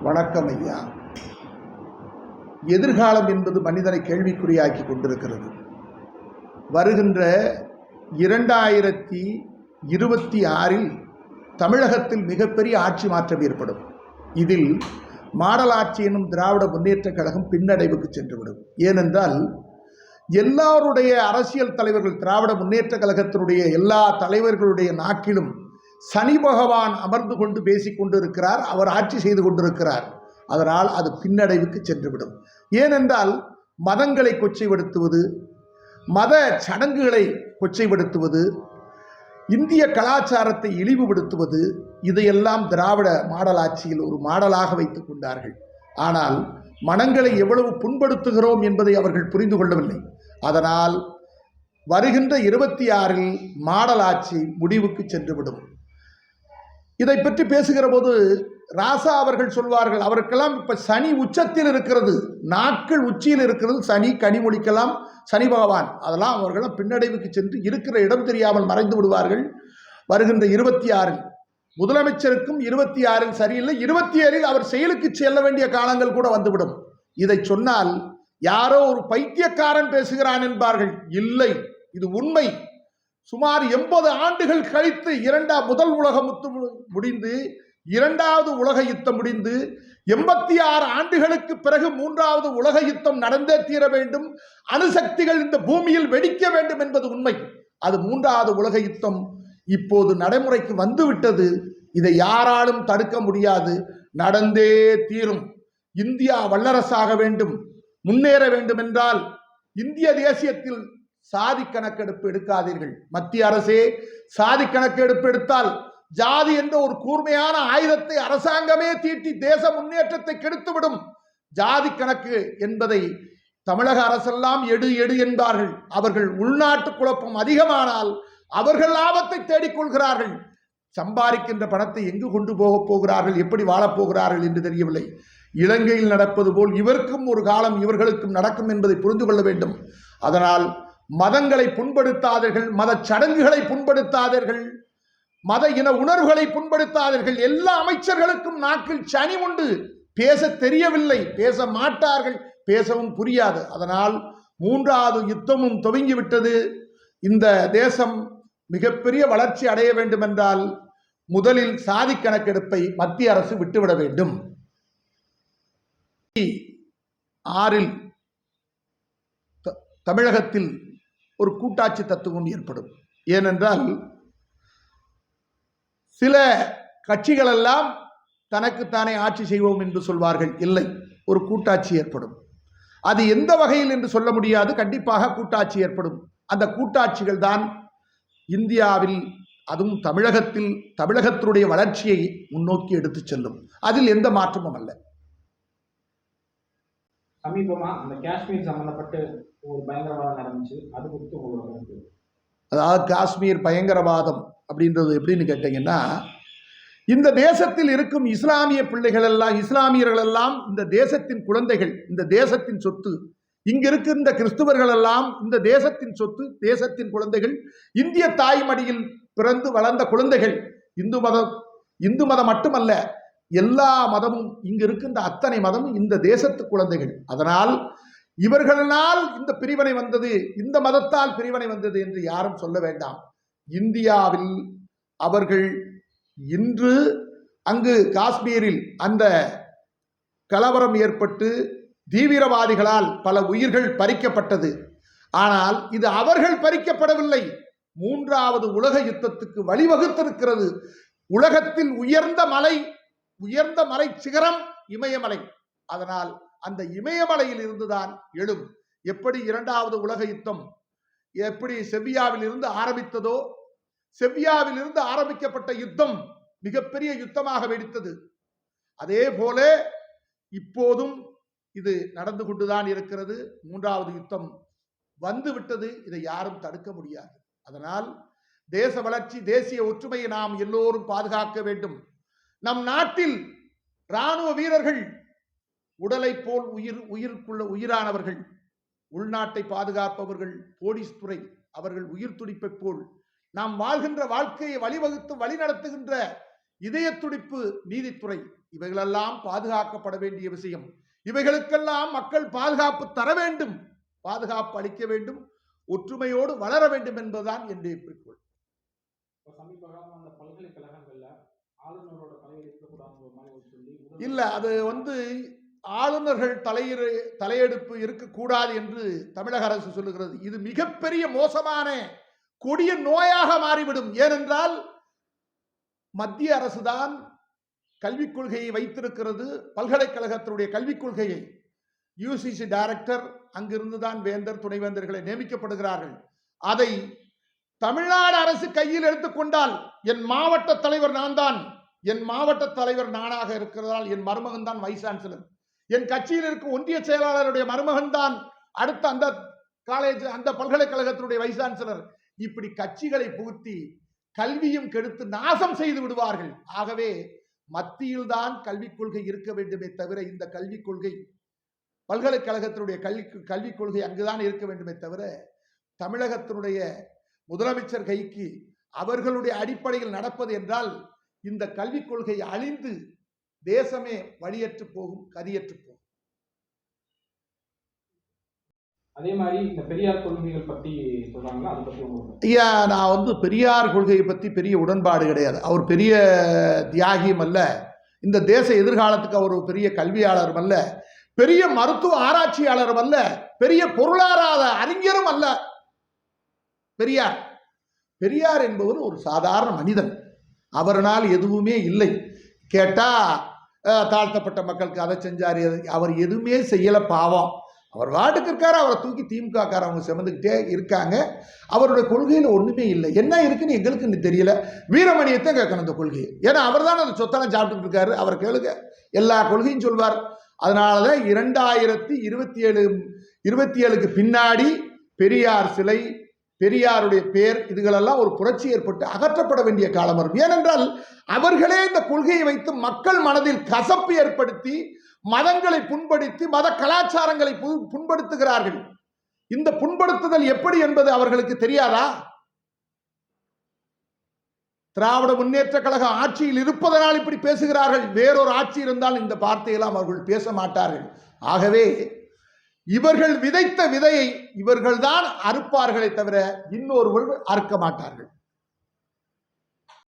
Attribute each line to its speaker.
Speaker 1: வணக்கம் ஐயா. எதிர்காலம் என்பது மனிதனை கேள்விக்குறியாக்கி கொண்டிருக்கிறது. வருகின்ற இரண்டாயிரத்தி இருபத்தி ஆறில் தமிழகத்தில் மிகப்பெரிய ஆட்சி மாற்றம் ஏற்படும். இதில் மாடலாட்சி எனும் திராவிட முன்னேற்றக் கழகம் பின்னடைவுக்கு சென்றுவிடும். ஏனென்றால் எல்லாருடைய அரசியல் தலைவர்கள் திராவிட முன்னேற்றக் கழகத்தினுடைய எல்லா தலைவர்களுடைய நாக்கிலும் சனி பகவான் அமர்ந்து கொண்டு பேசிக் கொண்டிருக்கிறார் அவர் ஆட்சி செய்து கொண்டிருக்கிறார். அதனால் அது பின்னடைவுக்கு சென்றுவிடும். ஏனென்றால் மதங்களை கொச்சைப்படுத்துவது மத சடங்குகளை கொச்சைப்படுத்துவது இந்திய கலாச்சாரத்தை இழிவுபடுத்துவது இதையெல்லாம் திராவிட மாடல் ஆட்சியில் ஒரு மாடலாக வைத்துக் கொண்டார்கள். ஆனால் மனங்களை எவ்வளவு புண்படுத்துகிறோம் என்பதை அவர்கள் புரிந்து கொள்ளவில்லை. அதனால் வருகின்ற இருபத்தி ஆறில் மாடல் ஆட்சி முடிவுக்கு சென்றுவிடும். இதை பற்றி பேசுகிற போது ராசா அவர்கள் சொல்வார்கள் அவருக்கெல்லாம் இப்போ சனி உச்சத்தில் இருக்கிறது. நாட்கள் உச்சியில் இருக்கிறது. சனி கனிமொழிக்கலாம் சனி பகவான். அதெல்லாம் அவர்களும் பின்னடைவுக்கு சென்று இருக்கிற இடம் தெரியாமல் மறைந்து விடுவார்கள். வருகின்ற இருபத்தி ஆறில் முதலமைச்சருக்கும் இருபத்தி ஆறில் சரியில்லை. இருபத்தி ஏழில் அவர் செயலுக்கு செல்ல வேண்டிய காலங்கள் கூட வந்துவிடும். இதை சொன்னால் யாரோ ஒரு பைத்தியக்காரன் பேசுகிறான் என்பார்கள். இல்லை இது உண்மை. சுமார் எண்பது ஆண்டுகள் கழித்து இரண்டாம் முதல் உலக முத்து முடிந்து இரண்டாவது உலக யுத்தம் முடிந்து எண்பத்தி ஆறு ஆண்டுகளுக்கு பிறகு மூன்றாவது உலக யுத்தம் நடந்தே தீர வேண்டும். அணுசக்திகள் இந்த பூமியில் வெடிக்க வேண்டும் என்பது உண்மை. அது மூன்றாவது உலக யுத்தம். இப்போது நடைமுறைக்கு வந்துவிட்டது. இதை யாராலும் தடுக்க முடியாது. நடந்தே தீரும். இந்தியா வல்லரசாக வேண்டும். முன்னேற வேண்டும் என்றால் இந்திய தேசியத்தில் சாதி கணக்கெடுப்பு எடுக்காதீர்கள். மத்திய அரசே சாதி கணக்கெடுப்பு எடுத்தால் ஜாதி என்ற ஒரு கூர்மையான ஆயுதத்தை அரசாங்கமே தீட்டி தேச முன்னேற்றத்தை கெடுத்துவிடும். ஜாதி கணக்கு என்பதை தமிழக அரசெல்லாம் எடு எடு என்பார்கள். அவர்கள் உள்நாட்டு குழப்பம் அதிகமானால் அவர்கள் லாபத்தை தேடிக்கொள்கிறார்கள். சம்பாதிக்கின்ற பணத்தை எங்கு கொண்டு போகப் போகிறார்கள்? எப்படி வாழப் போகிறார்கள் என்று தெரியவில்லை. இலங்கையில் நடப்பது போல் இவருக்கும் ஒரு காலம் இவர்களுக்கும் நடக்கும் என்பதை புரிந்து கொள்ள வேண்டும். அதனால் மதங்களை புண்படுத்தாதீர்கள் மத சடங்குகளை புண்படுத்தாதீர்கள் மத இன உணர்வுகளை புண்படுத்தாதீர்கள். எல்லா அமைச்சர்களுக்கும் நாக்கில் சனி உண்டு. பேச தெரியவில்லை பேச மாட்டார்கள் பேசவும் புரியாது. அதனால் மூன்றாவது யுத்தமும் துவங்கிவிட்டது. இந்த தேசம் மிகப்பெரிய வளர்ச்சி அடைய வேண்டும் என்றால் முதலில் சாதி கணக்கெடுப்பை மத்திய அரசு விட்டுவிட வேண்டும். ஆறில் த- தமிழகத்தில் ஒரு கூட்டாட்சி தத்துவம் ஏற்படும். ஏனென்றால் சில கட்சிகளெல்லாம் தனக்குத்தானே ஆட்சி செய்வோம் என்று சொல்வார்கள். இல்லை ஒரு கூட்டாட்சி ஏற்படும். அது எந்த வகையில் என்று சொல்ல முடியாது. கண்டிப்பாக கூட்டாட்சி ஏற்படும். அந்த கூட்டாட்சிகள் தான் இந்தியாவில் அதுவும் தமிழகத்தில் தமிழகத்தினுடைய வளர்ச்சியை முன்னோக்கி எடுத்துச் செல்லும். அதில் எந்த மாற்றமும் அல்ல.
Speaker 2: சமீபமா அந்த காஷ்மீர் சம்பந்தப்பட்டு ஒரு பயங்கரவாதம் நடந்துச்சு. அது குறித்து உங்களோட
Speaker 1: அதாவது காஷ்மீர் பயங்கரவாதம் அப்படின்றது எப்படின்னு கேட்டிங்கன்னா இந்த தேசத்தில் இருக்கும் இஸ்லாமிய பிள்ளைகள் எல்லாம் இஸ்லாமியர்கள் எல்லாம் இந்த தேசத்தின் குழந்தைகள் இந்த தேசத்தின் சொத்து இங்கு இருக்கின்ற கிறிஸ்துவர்கள் எல்லாம் இந்த தேசத்தின் சொத்து தேசத்தின் குழந்தைகள் இந்திய தாய்மடியில் பிறந்து வளர்ந்த குழந்தைகள் இந்து மதம் இந்து மதம் மட்டுமல்ல எல்லா மதமும் இங்கு இருக்கின்ற அத்தனை மதமும் இந்த தேசத்து குழந்தைகள். அதனால் இவர்களால் இந்த பிரிவினை வந்தது இந்த மதத்தால் பிரிவினை வந்தது என்று யாரும் சொல்ல வேண்டாம். இந்தியாவில் அவர்கள் இன்று அங்கு காஷ்மீரில் அந்த கலவரம் ஏற்பட்டு தீவிரவாதிகளால் பல உயிர்கள் பறிக்கப்பட்டது. ஆனால் இது அவர்கள் பறிக்கப்படவில்லை. மூன்றாவது உலக யுத்தத்துக்கு வழிவகுத்திருக்கிறது. உலகத்தில் உயர்ந்த மலை உயர்ந்த மலை சிகரம் இமயமலை. அதனால் அந்த இமயமலையில் இருந்துதான் எழும். எப்படி இரண்டாவது உலக யுத்தம்? எப்படி செவ்வியாவில் இருந்து ஆரம்பித்ததோ? செவ்வியாவில் இருந்து ஆரம்பிக்கப்பட்ட யுத்தம் மிகப்பெரிய யுத்தமாக வெடித்தது. அதே போல இப்போதும் இது நடந்து கொண்டுதான் இருக்கிறது. மூன்றாவது யுத்தம் வந்து விட்டது. இதை யாரும் தடுக்க முடியாது. அதனால் தேச வளர்ச்சி தேசிய ஒற்றுமையை நாம் எல்லோரும் பாதுகாக்க வேண்டும். நம் நாட்டில் ராணுவ வீரர்கள் உடலை போல் உயிர் உயிருக்குள்ள உயிரானவர்கள் உள்நாட்டை பாதுகாப்பவர்கள் போலீஸ் துறை அவர்கள் உயிர் துடிப்பைப் போல் நாம் வாழ்கின்ற வாழ்க்கையை வழிவகுத்து வழிநடத்துகின்ற இதய துடிப்பு நீதித்துறை இவைகளெல்லாம் பாதுகாக்கப்பட வேண்டிய விஷயம். இவைகளுக்கெல்லாம் மக்கள் பாதுகாப்பு தர வேண்டும் பாதுகாப்பு அளிக்க வேண்டும் ஒற்றுமையோடு வளர வேண்டும் என்பதுதான் என்னுடைய குறிக்கோள். இல்ல அது வந்து ஆளுநர்கள் தலையிறு தலையெடுப்பு இருக்கக்கூடாது என்று தமிழக அரசு சொல்லுகிறது. இது மிகப்பெரிய மோசமான கொடிய நோயாக மாறிவிடும். ஏனென்றால் மத்திய அரசுதான் கல்விக் கொள்கையை வைத்திருக்கிறது. பல்கலைக்கழகத்தினுடைய கல்விக் கொள்கையை. யூசிசி டைரக்டர் அங்கிருந்து தான் வேந்தர் துணைவேந்தர்களை நியமிக்கப்படுகிறார்கள். அதை தமிழ்நாடு அரசு கையில் எடுத்துக்கொண்டால் என் மாவட்ட தலைவர் நான் தான். என் மாவட்ட தலைவர் நானாக இருக்கிறதால் என் மருமகன் தான் வைஸ் சான்சலர். என் கட்சியில் இருக்கும் ஒன்றிய செயலாளருடைய மருமகன் தான் அடுத்த அந்த காலேஜ் அந்த பல்கலைக்கழகத்தினுடைய வைஸ் சான்சலர் இப்படி கட்சிகளை புகுத்தி கல்வியும் கெடுத்து நாசம் செய்து விடுவார்கள். ஆகவே மத்தியில் தான் கல்விக் கொள்கை இருக்க வேண்டுமே தவிர இந்த கல்விக் கொள்கை பல்கலைக்கழகத்தினுடைய கல்வி கல்விக் கொள்கை அங்குதான் இருக்க வேண்டுமே தவிர தமிழகத்தினுடைய முதலமைச்சர் கைக்கு அவர்களுடைய அடிப்படையில் நடப்பது என்றால் இந்த கல்விக் கொள்கை அழிந்து தேசமே வழியற்று போகும் கதியற்று போகும்.
Speaker 2: அதே மாதிரி இந்த பெரியார் கொள்கைகள் அதை உங்களுக்கு
Speaker 1: ஐயா நான் வந்து பெரியார் கொள்கையை பற்றி பெரிய உடன்பாடு கிடையாது. அவர் பெரிய தியாகியும் அல்ல. இந்த தேச எதிர்காலத்துக்கு அவர் பெரிய கல்வியாளரும் அல்ல. பெரிய மருத்துவ ஆராய்ச்சியாளரும் அல்ல. பெரிய பொருளாதார அறிஞரும் அல்ல. பெரியார். பெரியார் என்பவர் ஒரு சாதாரண மனிதன். அவர்னால் எதுவுமே இல்லை. கேட்டா தாழ்த்தப்பட்ட மக்களுக்கு அதை செஞ்சார் அவர் எதுவுமே செய்யலை பாவம். அவர் வாட்டுக்கு இருக்காரு அவரை தூக்கி திமுகக்காரவங்க சுமந்துக்கிட்டே இருக்காங்க. அவருடைய கொள்கையில் ஒன்றுமே இல்லை. என்ன இருக்குன்னு எங்களுக்கு இன்னும் தெரியல. வீரமணியத்தை கேட்கணும் அந்த கொள்கை ஏன்னா அவர் தான் அந்த சொத்தெல்லாம் சாப்பிட்டுட்டு இருக்காரு. அவர் கேளுங்க. எல்லா கொள்கையும் சொல்வார். அதனால தான் இரண்டாயிரத்தி இருபத்தி ஏழு இருபத்தி ஏழுக்கு பின்னாடி பெரியார் சிலை பெரியாருடைய பேர் இதுகளெல்லாம் ஒரு புரட்சி ஏற்பட்டு அகற்றப்பட வேண்டிய காலம் வரும். ஏனென்றால் அவர்களே இந்த கொள்கையை வைத்து மக்கள் மனதில் கசப்பு ஏற்படுத்தி மதங்களை புண்படுத்தி மத கலாச்சாரங்களை பு- புண்படுத்துகிறார்கள். இந்த புண்படுத்துதல் எப்படி என்பது அவர்களுக்கு தெரியாதா? திராவிட முன்னேற்ற கழக ஆட்சியில் இருப்பதனால் இப்படி பேசுகிறார்கள். வேறொரு ஆட்சி இருந்தால் இந்த வார்த்தையெல்லாம் அவர்கள் பேச மாட்டார்கள். ஆகவே இவர்கள் விதைத்த விதையை இவர்கள்தான் அறுப்பார்களே தவிர இன்னொருவர்கள் அறுக்க மாட்டார்கள்.